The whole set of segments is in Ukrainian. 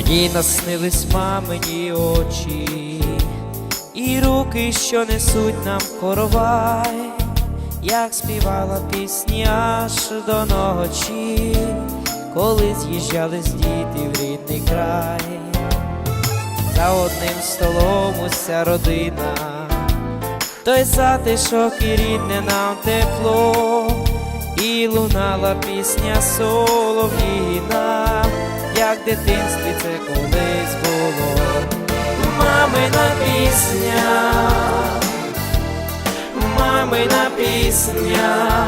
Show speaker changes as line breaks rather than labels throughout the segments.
Мені наснились мамині очі, і руки, що несуть нам коровай, як співала пісні аж до ночі, коли з'їжджались діти в рідний край, за одним столом уся родина, той затишок і рідне нам тепло, і лунала пісня солов'їна, як в дитинстві це колись було. Мамина пісня, мамина пісня,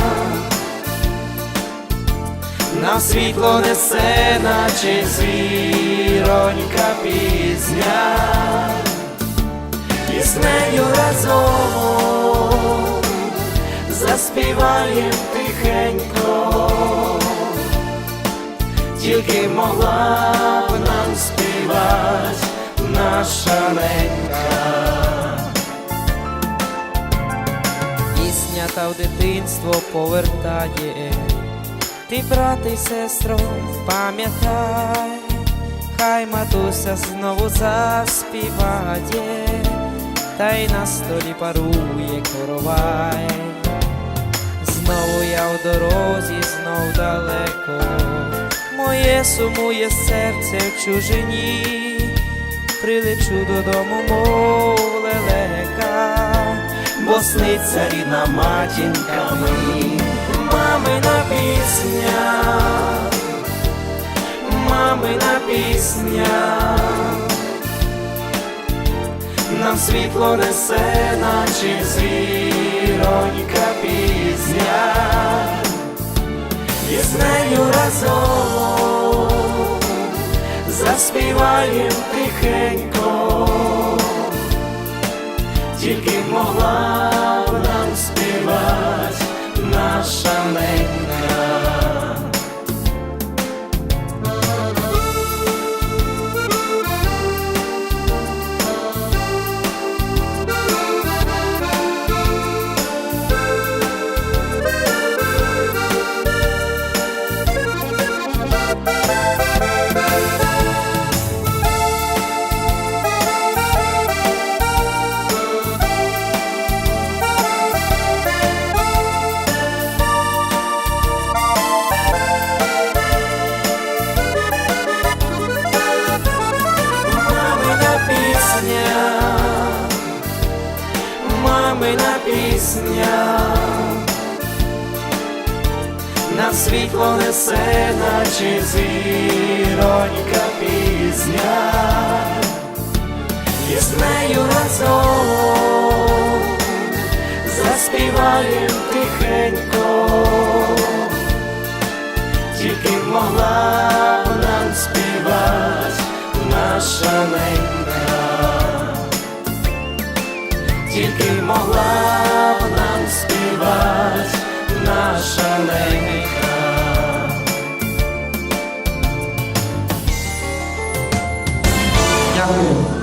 нам світло несе, наче зіронька пізня, і з нею разом заспіваєм тихенько, тільки могла б нам співать наша ненька. Пісня та в дитинство повертає, ти, брате й сестро, пам'ятай, хай матуся знову заспіває, та й на столі парує коровай. Знову я в дорозі, знов далеко, моє сумує серце в чужині, прилечу додому, мов лелека, бо сниться рідна матінка мені, мамина пісня, мамина пісня. Нам світло несе, наче зіронька пізня, і з нею разом заспіваєм тихенько, тільки могла б нам співать наша ненька. мамина пісня, на світло несе, наче зіронька пізня, і з нею разом заспіваєм тихенько, тільки могла б нам співати наша ненька. тільки могла б нам співати наша ненька. Дякую.